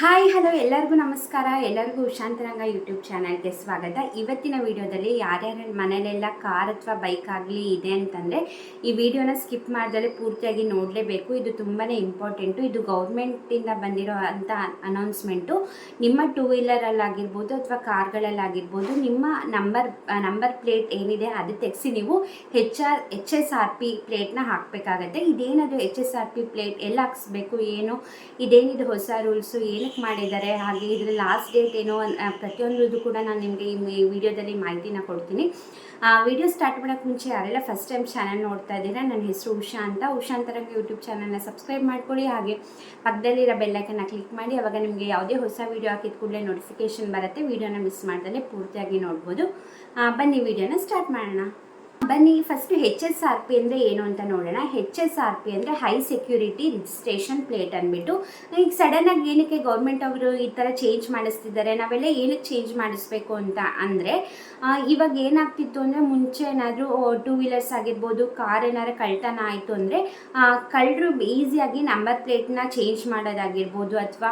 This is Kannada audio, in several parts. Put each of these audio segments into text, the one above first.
ಹಾಯ್ ಹಲೋ ಎಲ್ಲರಿಗೂ ನಮಸ್ಕಾರ. ಎಲ್ಲರಿಗೂ ಉಷಾಂತರಂಗ ಯೂಟ್ಯೂಬ್ ಚಾನಲ್ಗೆ ಸ್ವಾಗತ. ಇವತ್ತಿನ ವಿಡಿಯೋದಲ್ಲಿ ಯಾರ್ಯಾರ ಮನೇಲೆಲ್ಲ ಕಾರ್ ಅಥವಾ ಬೈಕ್ ಆಗಲಿ ಇದೆ ಅಂತಂದರೆ, ಈ ವಿಡಿಯೋನ ಸ್ಕಿಪ್ ಮಾಡ್ದಲೇ ಪೂರ್ತಿಯಾಗಿ ನೋಡಲೇಬೇಕು. ಇದು ತುಂಬಾ ಇಂಪಾರ್ಟೆಂಟು ಇದು ಗೌರ್ಮೆಂಟಿಂದ ಬಂದಿರೋ ಅಂಥ ಅನೌನ್ಸ್ಮೆಂಟು ನಿಮ್ಮ ಟೂ ವೀಲರಲ್ಲಾಗಿರ್ಬೋದು ಅಥವಾ ಕಾರ್ಗಳಲ್ಲಾಗಿರ್ಬೋದು ನಿಮ್ಮ ನಂಬರ್ ನಂಬರ್ ಪ್ಲೇಟ್ ಏನಿದೆ ಅದು ತೆಗೆಸಿ ನೀವು H R H S R P ಪ್ಲೇಟ್ನ ಹಾಕಬೇಕಾಗತ್ತೆ. ಇದೇನದು H S R P plate ಎಲ್ಲ ಹಾಕ್ಸ್ಬೇಕು? ಏನು? ಇದೇನಿದು ಹೊಸ ರೂಲ್ಸು ಏನಕ್ಕೆ ಮಾಡಿದ್ದಾರೆ. ಹಾಗೆ ಇದರ ಲಾಸ್ಟ್ ಡೇಟ್ ಏನೋ ಪ್ರತಿಯೊಂದು ಕೂಡ ನಾನು ನಿಮಗೆ ಈ ವಿಡಿಯೋದಲ್ಲಿ ಮಾಹಿತಿನ ಕೊಡ್ತೀನಿ. ವಿಡಿಯೋ ಸ್ಟಾರ್ಟ್ ಮಾಡೋಕ್ಕೆ ಮುಂಚೆ ಯಾರೆಲ್ಲ ಫಸ್ಟ್ ಟೈಮ್ ಚಾನಲ್ ನೋಡ್ತಾ ಇದ್ದೀರಾ, ನನ್ನ ಹೆಸರು ಉಷಾ ಅಂತ. ಉಷಾ ಅಂತರಂಗ ಯೂಟ್ಯೂಬ್ ಚಾನಲ್ನ ಸಬ್ಸ್ಕ್ರೈಬ್ ಮಾಡ್ಕೊಳ್ಳಿ. ಹಾಗೆ ಪಕ್ಕದಲ್ಲಿರೋ ಬೆಲ್ಲೈಕನ್ನ ಕ್ಲಿಕ್ ಮಾಡಿ, ಅವಾಗ ನಿಮಗೆ ಯಾವುದೇ ಹೊಸ ವಿಡಿಯೋ ಹಾಕಿದ ಕೂಡಲೇ ನೋಟಿಫಿಕೇಶನ್ ಬರುತ್ತೆ. ವಿಡಿಯೋನ ಮಿಸ್ ಮಾಡ್ದಲೇ ಪೂರ್ತಿಯಾಗಿ ನೋಡ್ಬೋದು. ಬನ್ನಿ ವಿಡಿಯೋನ ಸ್ಟಾರ್ಟ್ ಮಾಡೋಣ. ಬನ್ನಿ first H S R P ಅಂದರೆ ಏನು ಅಂತ ನೋಡೋಣ. ಹೆಚ್ ಎಸ್ ಆರ್ ಪಿ ಅಂದರೆ ಹೈ ಸೆಕ್ಯೂರಿಟಿ ರಿಜಿಸ್ಟ್ರೇಷನ್ ಪ್ಲೇಟ್ ಅಂದ್ಬಿಟ್ಟು. ಈಗ ಸಡನ್ನಾಗಿ ಏನಕ್ಕೆ ಗೌರ್ಮೆಂಟ್ ಅವರು ಈ ಥರ ಚೇಂಜ್ ಮಾಡಿಸ್ತಿದ್ದಾರೆ? ನಾವೆಲ್ಲ ಏನಕ್ಕೆ ಚೇಂಜ್ ಮಾಡಿಸ್ಬೇಕು ಅಂತ ಅಂದರೆ ಇವಾಗ ಏನಾಗ್ತಿತ್ತು ಅಂದರೆ ಮುಂಚೆ ಏನಾದರೂ ಟೂ ವೀಲರ್ಸ್ ಆಗಿರ್ಬೋದು ಕಾರ್ ಏನಾದ್ರು ಕಳ್ತನ ಆಯಿತು ಅಂದರೆ ಕಳ್ಳರು ಈಸಿಯಾಗಿ ನಂಬರ್ ಪ್ಲೇಟ್ನ ಚೇಂಜ್ ಮಾಡೋದಾಗಿರ್ಬೋದು ಅಥವಾ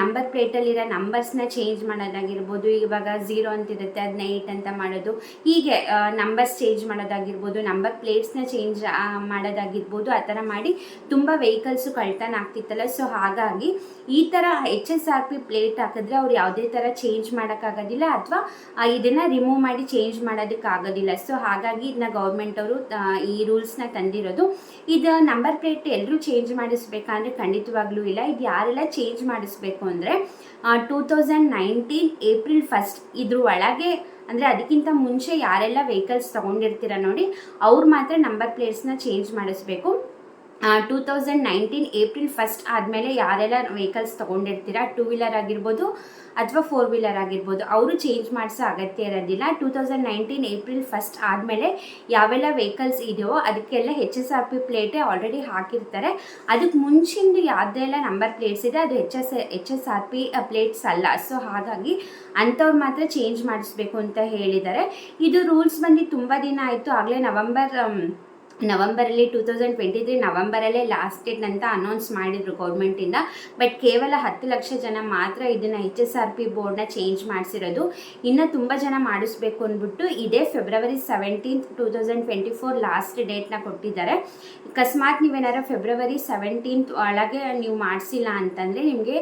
ನಂಬರ್ ಪ್ಲೇಟಲ್ಲಿರೋ ನಂಬರ್ಸ್ನ ಚೇಂಜ್ ಮಾಡೋದಾಗಿರ್ಬೋದು. ಇವಾಗ ಝೀರೋ ಅಂತಿರುತ್ತೆ ಅದನ್ನ ಏಯ್ಟ್ ಅಂತ ಮಾಡೋದು. ಹೀಗೆ ನಂಬರ್ಸ್ ಚೇಂಜ್ ಮಾಡೋದಾಗಿರ್ಬೋದು ನಂಬರ್ ಪ್ಲೇಟ್ಸ್ನ ಚೇಂಜ್ ಮಾಡೋದಾಗಿರ್ಬೋದು, ಆ ಥರ ಮಾಡಿ ತುಂಬ ವೆಹಿಕಲ್ಸು ಕಳ್ತನ ಆಗ್ತಿತ್ತಲ್ಲ. ಸೊ ಹಾಗಾಗಿ ಈ ಥರ H S R P plate ಹಾಕಿದ್ರೆ ಅವ್ರು ಯಾವುದೇ ಥರ ಚೇಂಜ್ ಮಾಡೋಕ್ಕಾಗೋದಿಲ್ಲ ಅಥವಾ ಇದನ್ನು ರಿಮೂವ್ ಮಾಡಿ ಚೇಂಜ್ ಮಾಡೋದಕ್ಕಾಗೋದಿಲ್ಲ. ಸೊ ಹಾಗಾಗಿ ಇದನ್ನ ಗೌರ್ಮೆಂಟ್ ಅವರು ಈ ರೂಲ್ಸ್ನ ತಂದಿರೋದು. ಇದು ನಂಬರ್ ಪ್ಲೇಟ್ ಎಲ್ಲರೂ ಚೇಂಜ್ ಮಾಡಿಸ್ಬೇಕಂದ್ರೆ ಖಂಡಿತವಾಗ್ಲೂ ಇಲ್ಲ. ಇದು ಯಾರೆಲ್ಲ ಚೇಂಜ್ ಮಾಡಿಸ್ಬೇಕು ಅಂದರೆ two thousand nineteen April first ಇದ್ರ ಒಳಗೆ ಅಂದರೆ ಅದಕ್ಕಿಂತ ಮುಂಚೆ ಯಾರೆಲ್ಲ ವೆಹಿಕಲ್ಸ್ ತೊಗೊಂಡಿರ್ತೀರ ನೋಡಿ ಅವ್ರು ಮಾತ್ರ ನಂಬರ್ ಪ್ಲೇಟ್ಸ್ನ ಚೇಂಜ್ ಮಾಡಿಸ್ಬೇಕು. Two thousand nineteen April first ಆದಮೇಲೆ ಯಾರೆಲ್ಲ ವೆಹಿಕಲ್ಸ್ ತಗೊಂಡಿರ್ತೀರಾ ಟೂ ವೀಲರ್ ಆಗಿರ್ಬೋದು ಅಥವಾ ಫೋರ್ ವೀಲರ್ ಆಗಿರ್ಬೋದು, ಅವರು ಚೇಂಜ್ ಮಾಡಿಸೋ ಅಗತ್ಯ ಇರೋದಿಲ್ಲ. Two thousand nineteen April first ಆದಮೇಲೆ ಯಾವೆಲ್ಲ ವೆಹಿಕಲ್ಸ್ ಇದೆಯೋ ಅದಕ್ಕೆಲ್ಲ ಹೆಚ್ ಎಸ್ ಆರ್ ಪಿ ಪ್ಲೇಟೇ ಆಲ್ರೆಡಿ ಹಾಕಿರ್ತಾರೆ. ಅದಕ್ಕೆ ಮುಂಚಿಂದು ಯಾವುದೆಲ್ಲ ನಂಬರ್ ಪ್ಲೇಟ್ಸ್ ಇದೆ, ಅದು H S H S R P plates ಅಲ್ಲ. ಸೊ ಹಾಗಾಗಿ ಅಂಥವ್ರು ಮಾತ್ರ ಚೇಂಜ್ ಮಾಡಿಸ್ಬೇಕು ಅಂತ ಹೇಳಿದ್ದಾರೆ. ಇದು ರೂಲ್ಸ್ ಬಂದು ತುಂಬ ದಿನ ಆಯಿತು. ಆಗಲೇ ನವಂಬರ್ ನವಂಬರಲ್ಲಿ, ಟೂ ತೌಸಂಡ್ ಟ್ವೆಂಟಿ ತ್ರೀ ನವಂಬರಲ್ಲೇ ಲಾಸ್ಟ್ ಡೇಟ್ ಅಂತ ಅನೌನ್ಸ್ ಮಾಡಿದರು ಗೌರ್ಮೆಂಟಿಂದ ಬಟ್ ಕೇವಲ ಹತ್ತು ಲಕ್ಷ ಜನ ಮಾತ್ರ ಇದನ್ನು ಎಚ್ ಎಸ್ ಆರ್ ಪಿ ಬೋರ್ಡ್ನ ಚೇಂಜ್ ಮಾಡಿಸಿರೋದು. ಇನ್ನು ತುಂಬ ಜನ ಮಾಡಿಸ್ಬೇಕು ಅಂದ್ಬಿಟ್ಟು ಇದೇ February seventeenth two thousand twenty four last ಡೇಟ್ನ ಕೊಟ್ಟಿದ್ದಾರೆ. ಅಕಸ್ಮಾತ್ ನೀವೇನಾರು ಫೆಬ್ರವರಿ ಸೆವೆಂಟೀನ್ತ್ ಒಳಗೆ ನೀವು ಮಾಡಿಸಿಲ್ಲ ಅಂತಂದರೆ ನಿಮಗೆ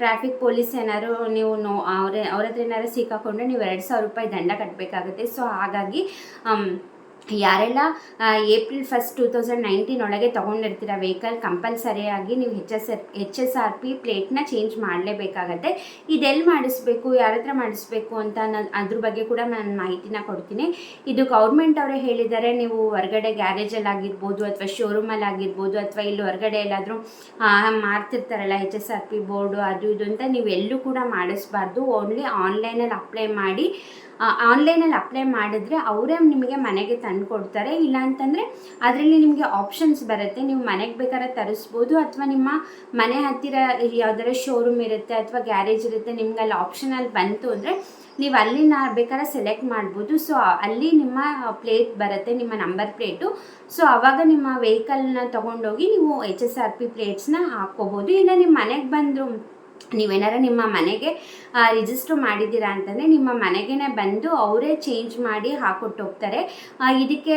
ಟ್ರಾಫಿಕ್ ಪೊಲೀಸ್ ಏನಾದ್ರು ನೀವು ನೋ, ಅವ್ರ ಅವ್ರ ಹತ್ರ ಏನಾದ್ರು ಸಿಕ್ಕಾಕೊಂಡ್ರೆ ನೀವು ಎರಡು ಸಾವಿರ ರೂಪಾಯಿ ದಂಡ ಕಟ್ಟಬೇಕಾಗುತ್ತೆ ಸೊ ಹಾಗಾಗಿ ಯಾರೆಲ್ಲ April first two thousand nineteen ಒಳಗೆ ತೊಗೊಂಡಿರ್ತೀರ ವೆಹಿಕಲ್ ಕಂಪಲ್ಸರಿಯಾಗಿ ನೀವು H S R H S R P ಪ್ಲೇಟ್ನ change ಮಾಡಲೇಬೇಕಾಗತ್ತೆ. ಇದೆಲ್ಲಿ ಮಾಡಿಸ್ಬೇಕು, ಯಾರ ಹತ್ರ ಮಾಡಿಸ್ಬೇಕು ಅಂತ ನಾನು ಅದ್ರ ಬಗ್ಗೆ ಕೂಡ ನಾನು ಮಾಹಿತಿನ ಕೊಡ್ತೀನಿ. ಇದು ಗೌರ್ಮೆಂಟ್ ಅವರೇ ಹೇಳಿದ್ದಾರೆ, ನೀವು ಹೊರಗಡೆ ಗ್ಯಾರೇಜಲ್ಲಿ ಆಗಿರ್ಬೋದು ಅಥವಾ ಶೋರೂಮಲ್ಲಿ ಆಗಿರ್ಬೋದು ಅಥವಾ ಇಲ್ಲಿ ಹೊರಗಡೆ ಎಲ್ಲಾದರೂ ಮಾರ್ತಿರ್ತಾರಲ್ಲ H S R P board ಅದು ಇದು ಅಂತ, ನೀವು ಎಲ್ಲೂ ಕೂಡ ಮಾಡಿಸ್ಬಾರ್ದು. ಓನ್ಲಿ ಆನ್ಲೈನಲ್ಲಿ ಅಪ್ಲೈ ಮಾಡಿ ಆನ್ಲೈನಲ್ಲಿ ಅಪ್ಲೈ ಮಾಡಿದ್ರೆ ಅವರೇ ನಿಮಗೆ ಮನೆಗೆ ತಂದು ಕೊಡ್ತಾರೆ ಇಲ್ಲ ಅಂತಂದರೆ ಅದರಲ್ಲಿ ನಿಮಗೆ ಆಪ್ಷನ್ಸ್ ಬರುತ್ತೆ. ನೀವು ಮನೆಗೆ ಬೇಕಾದ್ರೆ ತರಿಸ್ಬೋದು ಅಥವಾ ನಿಮ್ಮ ಮನೆ ಹತ್ತಿರ ಯಾವ್ದಾರ ಶೋರೂಮ್ ಇರುತ್ತೆ ಅಥವಾ ಗ್ಯಾರೇಜ್ ಇರುತ್ತೆ ನಿಮ್ಗೆ ಅಲ್ಲಿ ಆಪ್ಷನಲ್ಲಿ ಬಂತು ಅಂದರೆ ನೀವು ಅಲ್ಲಿ ನಾ ಬೇಕಾದ್ರೆ ಸೆಲೆಕ್ಟ್ ಮಾಡ್ಬೋದು. ಸೊ ಅಲ್ಲಿ ನಿಮ್ಮ ಪ್ಲೇಟ್ ಬರುತ್ತೆ, ನಿಮ್ಮ ನಂಬರ್ ಪ್ಲೇಟು ಸೊ ಆವಾಗ ನಿಮ್ಮ ವೆಹಿಕಲ್ನ ತೊಗೊಂಡೋಗಿ ನೀವು ಎಚ್ ಎಸ್ ಆರ್ ಪಿ ಪ್ಲೇಟ್ಸ್ನ ಹಾಕ್ಕೋಬೋದು. ಇಲ್ಲ ನಿಮ್ಮ ಮನೆಗೆ ಬಂದು ನೀವೇನಾರ ನಿಮ್ಮ ಮನೆಗೆ ರಿಜಿಸ್ಟರ್ ಮಾಡಿದ್ದೀರಾ ಅಂತಂದರೆ ನಿಮ್ಮ ಮನೆಗೇ ಬಂದು ಅವರೇ ಚೇಂಜ್ ಮಾಡಿ ಹಾಕೊಟ್ಟು ಹೋಗ್ತಾರೆ. ಇದಕ್ಕೆ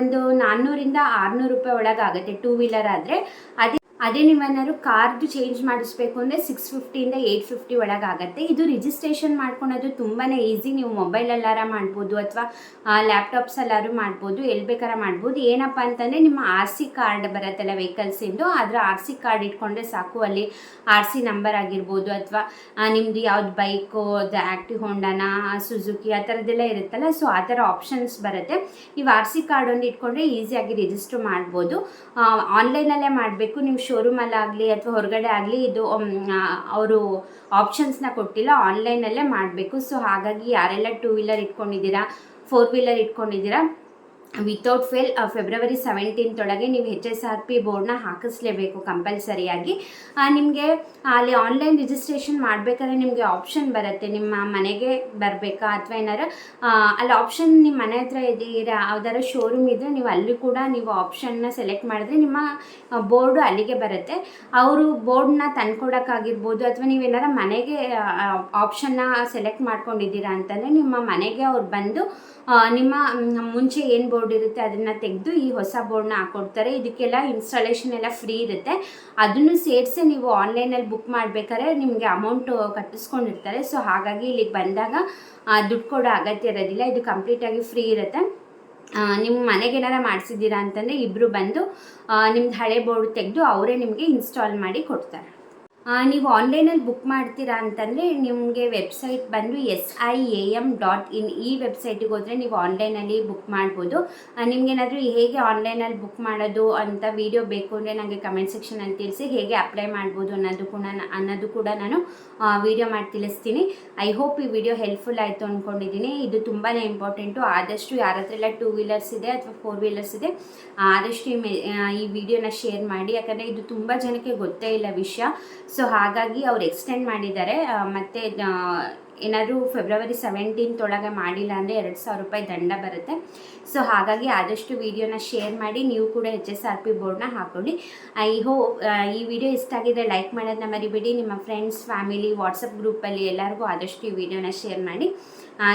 ಒಂದು ನಾನ್ನೂರಿಂದ ಆರುನೂರು ರೂಪಾಯಿ ಒಳಗಾಗುತ್ತೆ ಟೂ ವೀಲರ್ ಆದರೆ. ಅದೇ ಅದೇ ನೀವೇನಾದ್ರು ಕಾರ್ದು ಚೇಂಜ್ ಮಾಡಿಸ್ಬೇಕು ಅಂದರೆ ಸಿಕ್ಸ್ ಫಿಫ್ಟಿಯಿಂದ ಏಯ್ಟ್ ಫಿಫ್ಟಿ ಒಳಗಾಗತ್ತೆ. ಇದು ರಿಜಿಸ್ಟ್ರೇಷನ್ ಮಾಡ್ಕೊಳೋದು ತುಂಬಾ ಈಸಿ ನೀವು ಮೊಬೈಲಲ್ಲಾರ ಮಾಡ್ಬೋದು ಅಥವಾ ಲ್ಯಾಪ್ಟಾಪ್ಸಲ್ಲಾರು ಮಾಡ್ಬೋದು, ಎಲ್ಲಿ ಬೇಕಾರ ಮಾಡ್ಬೋದು. ಏನಪ್ಪ ಅಂತಂದರೆ ನಿಮ್ಮ ಆರ್ ಸಿ ಕಾರ್ಡ್ ಬರುತ್ತಲ್ಲ ವೆಹಿಕಲ್ಸಿಂದು ಅದರ ಆರ್ ಸಿ ಕಾರ್ಡ್ ಇಟ್ಕೊಂಡ್ರೆ ಸಾಕು. ಅಲ್ಲಿ ಆರ್ ಸಿ ನಂಬರ್ ಆಗಿರ್ಬೋದು ಅಥವಾ ನಿಮ್ಮದು ಯಾವ್ದು ಬೈಕು, ಅದು ಆ್ಯಕ್ಟಿವ್ ಹೊಂಡನ ಸುಜುಕಿ, ಆ ಥರದ್ದೆಲ್ಲ ಇರುತ್ತಲ್ಲ. ಸೊ ಆ ಥರ ಆಪ್ಷನ್ಸ್ ಬರುತ್ತೆ. ನೀವು ಆರ್ ಸಿ ಕಾರ್ಡ್ ಒಂದು ಇಟ್ಕೊಂಡ್ರೆ ಈಸಿಯಾಗಿ ರಿಜಿಸ್ಟರ್ ಮಾಡ್ಬೋದು. ಆನ್ಲೈನಲ್ಲೇ ಮಾಡಬೇಕು. ನೀವು ಶೋರೂಮಲ್ಲಾಗಲಿ ಅಥವಾ ಹೊರಗಡೆ ಆಗಲಿ ಇದು ಅವರು ಆಪ್ಷನ್ಸ್ನ ಕೊಟ್ಟಿಲ್ಲ ಆನ್ಲೈನಲ್ಲೇ ಮಾಡಬೇಕು. ಸೊ ಹಾಗಾಗಿ ಯಾರೆಲ್ಲ ಟೂ ವೀಲರ್ ಇಟ್ಕೊಂಡಿದ್ದೀರಾ ಫೋರ್ ವೀಲರ್ ಇಟ್ಕೊಂಡಿದ್ದೀರಾ ವಿತೌಟ್ ಫೇಲ್ ಫೆಬ್ರವರಿ ಸೆವೆಂಟೀನ್ತ್ ಒಳಗೆ ನೀವು ಹೆಚ್ ಎಸ್ ಆರ್ ಪಿ ಬೋರ್ಡ್ನ ಹಾಕಿಸ್ಲೇಬೇಕು ಕಂಪಲ್ಸರಿಯಾಗಿ ನಿಮಗೆ ಅಲ್ಲಿ ಆನ್ಲೈನ್ ರಿಜಿಸ್ಟ್ರೇಷನ್ ಮಾಡಬೇಕಾದ್ರೆ ನಿಮಗೆ ಆಪ್ಷನ್ ಬರುತ್ತೆ. ನಿಮ್ಮ ಮನೆಗೆ ಬರಬೇಕಾ ಅಥವಾ ಏನಾರು ಅಲ್ಲಿ ಆಪ್ಷನ್ ನಿಮ್ಮ ಮನೆ ಹತ್ರ ಇದ್ದೀರ ಯಾವ್ದಾರು ಶೋರೂಮ್ ಇದ್ದರೆ ನೀವು ಅಲ್ಲಿ ಕೂಡ ನೀವು ಆಪ್ಷನ್ನ ಸೆಲೆಕ್ಟ್ ಮಾಡಿದ್ರೆ ನಿಮ್ಮ ಬೋರ್ಡು ಅಲ್ಲಿಗೆ ಬರುತ್ತೆ. ಅವರು ಬೋರ್ಡ್ನ ತಂದ್ಕೊಡೋಕ್ಕಾಗಿರ್ಬೋದು ಅಥವಾ ನೀವೇನಾರ ಮನೆಗೆ ಆಪ್ಷನ್ನ ಸೆಲೆಕ್ಟ್ ಮಾಡ್ಕೊಂಡಿದ್ದೀರಾ ಅಂತಂದರೆ ನಿಮ್ಮ ಮನೆಗೆ ಅವ್ರು ಬಂದು ನಿಮ್ಮ ಮುಂಚೆ ಏನು ಬೋರ್ಡ್ ಇರುತ್ತೆ ಅದನ್ನು ತೆಗೆದು ಈ ಹೊಸ ಬೋರ್ಡ್ನ ಹಾಕ್ಕೊಡ್ತಾರೆ ಇದಕ್ಕೆಲ್ಲ ಇನ್ಸ್ಟಾಲೇಷನ್ ಎಲ್ಲ ಫ್ರೀ ಇರುತ್ತೆ. ಅದನ್ನು ಸೇರಿಸಿ ನೀವು ಆನ್ಲೈನಲ್ಲಿ ಬುಕ್ ಮಾಡಬೇಕಾದ್ರೆ ನಿಮಗೆ ಅಮೌಂಟು ಕಟ್ಟಿಸ್ಕೊಂಡಿರ್ತಾರೆ. ಸೊ ಹಾಗಾಗಿ ಇಲ್ಲಿಗೆ ಬಂದಾಗ ದುಡ್ಡು ಕೊಡೋ ಅಗತ್ಯ ಇರೋದಿಲ್ಲ. ಇದು ಕಂಪ್ಲೀಟಾಗಿ ಫ್ರೀ ಇರುತ್ತೆ. ನಿಮ್ಮ ಮನೆಗೆ ಏನಾರ ಮಾಡಿಸಿದ್ದೀರಾ ಅಂತಂದರೆ ಇಬ್ಬರು ಬಂದು ನಿಮ್ದು ಹಳೆ ಬೋರ್ಡ್ ತೆಗೆದು ಅವರೇ ನಿಮಗೆ ಇನ್ಸ್ಟಾಲ್ ಮಾಡಿ ಕೊಡ್ತಾರೆ. ನೀವು ಆನ್ಲೈನಲ್ಲಿ ಬುಕ್ ಮಾಡ್ತೀರಾ ಅಂತಂದರೆ ನಿಮಗೆ ವೆಬ್ಸೈಟ್ ಬಂದು S I A M dot in ಈ ವೆಬ್ಸೈಟಿಗೆ ಹೋದರೆ ನೀವು ಆನ್ಲೈನಲ್ಲಿ ಬುಕ್ ಮಾಡ್ಬೋದು. ನಿಮಗೇನಾದರೂ ಹೇಗೆ ಆನ್ಲೈನಲ್ಲಿ ಬುಕ್ ಮಾಡೋದು ಅಂತ ವಿಡಿಯೋ ಬೇಕು ಅಂದರೆ ನನಗೆ ಕಮೆಂಟ್ ಸೆಕ್ಷನಲ್ಲಿ ತಿಳಿಸಿ ಹೇಗೆ ಅಪ್ಲೈ ಮಾಡ್ಬೋದು ಅನ್ನೋದು ಕೂಡ ಅನ್ನೋದು ಕೂಡ ನಾನು ವಿಡಿಯೋ ಮಾಡಿ ತಿಳಿಸ್ತೀನಿ. ಐ ಹೋಪ್ ಈ ವಿಡಿಯೋ ಹೆಲ್ಪ್ಫುಲ್ ಆಯಿತು ಅಂದ್ಕೊಂಡಿದ್ದೀನಿ ಇದು ತುಂಬಾ ಇಂಪಾರ್ಟೆಂಟು ಆದಷ್ಟು ಯಾರ ಹತ್ರ ಎಲ್ಲ ಟೂ ವೀಲರ್ಸ್ ಇದೆ ಅಥವಾ ಫೋರ್ ವೀಲರ್ಸ್ ಇದೆ ಆದಷ್ಟು ಈ ವಿಡಿಯೋನ ಶೇರ್ ಮಾಡಿ. ಯಾಕಂದರೆ ಇದು ತುಂಬ ಜನಕ್ಕೆ ಗೊತ್ತೇ ಇಲ್ಲ ವಿಷಯ. ಸೊ ಹಾಗಾಗಿ ಅವ್ರು ಎಕ್ಸ್ಟೆಂಡ್ ಮಾಡಿದ್ದಾರೆ ಮತ್ತೆ ಏನಾದರೂ ಫೆಬ್ರವರಿ ಸೆವೆಂಟೀನ್ತ್ ಒಳಗೆ ಮಾಡಿಲ್ಲ ಅಂದರೆ ಎರಡು ಸಾವಿರ ರೂಪಾಯಿ ದಂಡ ಬರುತ್ತೆ. ಸೊ ಹಾಗಾಗಿ ಆದಷ್ಟು ವಿಡಿಯೋನ ಶೇರ್ ಮಾಡಿ, ನೀವು ಕೂಡ ಎಚ್ ಎಸ್ ಆರ್ ಪಿ ಬೋರ್ಡ್ನ ಹಾಕ್ಕೊಳ್ಳಿ ಐ ಹೋ ಈ ವಿಡಿಯೋ ಇಷ್ಟ ಆಗಿದ್ರೆ ಲೈಕ್ ಮಾಡೋದನ್ನ ಮರಿಬೇಡಿ. ನಿಮ್ಮ ಫ್ರೆಂಡ್ಸ್ ಫ್ಯಾಮಿಲಿ ವಾಟ್ಸಪ್ ಗ್ರೂಪಲ್ಲಿ ಎಲ್ಲರಿಗೂ ಆದಷ್ಟು ಈ ವಿಡಿಯೋನ ಶೇರ್ ಮಾಡಿ.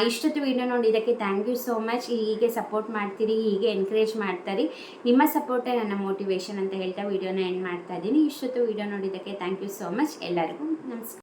ಇಷ್ಟೊತ್ತು ವಿಡಿಯೋ ನೋಡಿದ್ದಕ್ಕೆ ಥ್ಯಾಂಕ್ ಯು ಸೋ ಮಚ್ ಹೀಗೆ ಸಪೋರ್ಟ್ ಮಾಡ್ತೀರಿ, ಹೀಗೆ ಎನ್ಕರೇಜ್ ಮಾಡ್ತಾರೆ. ನಿಮ್ಮ ಸಪೋರ್ಟೇ ನನ್ನ ಮೋಟಿವೇಶನ್ ಅಂತ ಹೇಳ್ತಾ ವಿಡಿಯೋನ ಎಂಡ್ ಮಾಡ್ತಾ ಇದ್ದೀನಿ. ಇಷ್ಟೊತ್ತು ವಿಡಿಯೋ ನೋಡಿದ್ದಕ್ಕೆ ಥ್ಯಾಂಕ್ ಯು ಸೋ ಮಚ್ ಎಲ್ಲರಿಗೂ ನಮಸ್ಕಾರ.